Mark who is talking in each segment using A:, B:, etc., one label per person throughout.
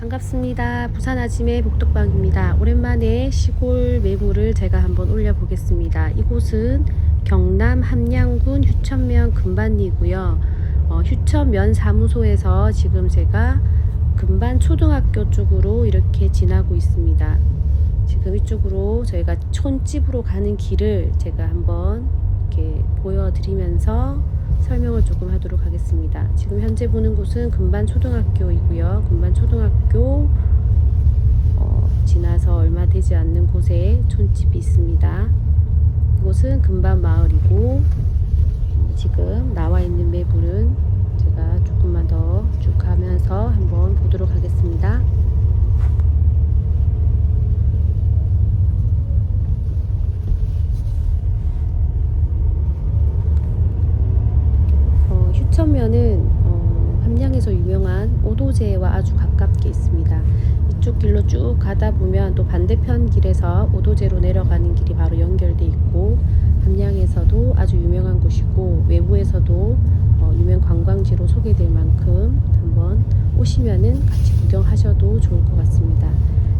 A: 반갑습니다. 부산 아침의 복덕방입니다. 오랜만에 시골 매물을 제가 한번 올려보겠습니다. 이곳은 경남 함양군 휴천면 금반리고요. 어, 휴천면 사무소에서 지금 제가 금반 초등학교 쪽으로 이렇게 지나고 있습니다. 지금 이쪽으로 저희가 촌집으로 가는 길을 제가 한번 이렇게 보여드리면서 설명을 조금 하도록 하겠습니다. 지금 현재 보는 곳은 금반 초등학교이고요. 금반 초등학교 어, 지나서 얼마 되지 않는 곳에 촌집이 있습니다. 이곳은 금반 마을이고 어, 지금 나와 있는 매물은 제가 조금만 더 쭉 가면서 한번 보도록 하겠습니다. 어, 휴천면은 어, 함양에서 유명한 오도제와 아주 가깝게 있습니다. 이쪽 길로 쭉 가다 보면 또 반대편 길에서 오도제로 내려가는 길이 바로 연결돼 있고 함양에서도 아주 유명한 곳이고 외부에서도 어, 유명 관광지로 소개될 만큼 한번 오시면은 같이 구경하셔도 좋을 것 같습니다.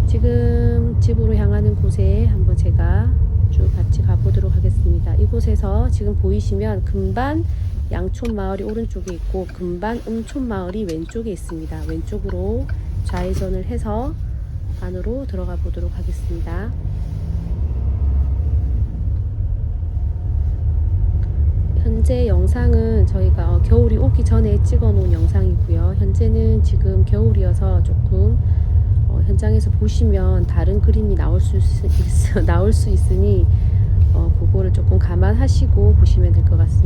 A: 지금 집으로 향하는 곳에 한번 제가 쭉 같이 가보도록 하겠습니다. 이곳에서 지금 보이시면 금반 양촌 마을이 오른쪽에 있고 금반 음촌 마을이 왼쪽에 있습니다. 왼쪽으로 좌회전을 해서 안으로 들어가 보도록 하겠습니다. 현재 영상은 저희가 어, 겨울이 오기 전에 찍어 놓은 영상이고요. 현재는 지금 겨울이어서 조금 어, 현장에서 보시면 다른 그림이 나올 수, 있, 나올 수 있으니 어, 그거를 조금 감안하시고 보시면 될 것 같습니다.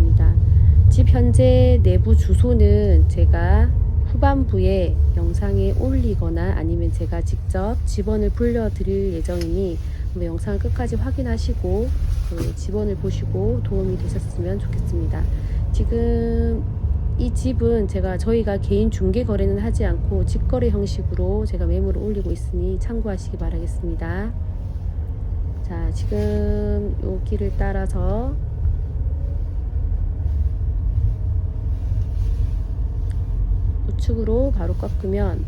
A: 집 현재 내부 주소는 제가 후반부에 영상에 올리거나 아니면 제가 직접 집원을 불려드릴 예정이니 영상을 끝까지 확인하시고 그 집원을 보시고 도움이 되셨으면 좋겠습니다. 지금 이 집은 제가 저희가 개인 중개 거래는 하지 않고 직거래 형식으로 제가 매물을 올리고 있으니 참고하시기 바라겠습니다. 자, 지금 요 길을 따라서 우측으로 바로 꺾으면